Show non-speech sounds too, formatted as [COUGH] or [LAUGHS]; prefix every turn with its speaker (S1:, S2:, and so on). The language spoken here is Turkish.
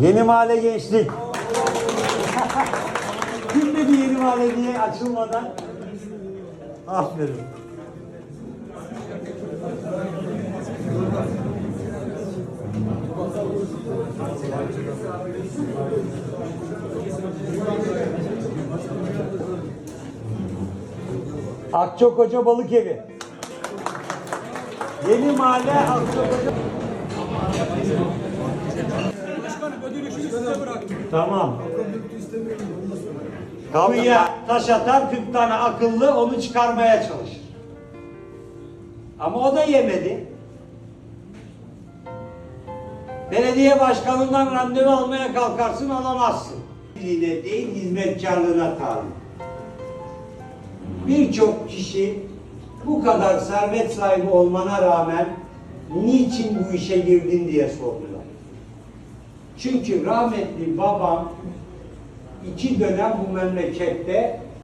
S1: Yeni mahalle gençlik. [LAUGHS] Kim dedi yeni mahalle diye açılmadan? Aferin. Akçakoca Balık Evi. Yeni mahalle Akçakoca. Tamam. Kuyuya taş atar 40 tane akıllı onu çıkarmaya çalışır. Ama o da yemedi. Belediye başkanından randevu almaya kalkarsın alamazsın. Yine değil hizmetkarlığına tabi. Birçok kişi bu kadar servet sahibi olmana rağmen niçin bu işe girdin diye sordular. Çünkü rahmetli babam iki dönem bu memlekette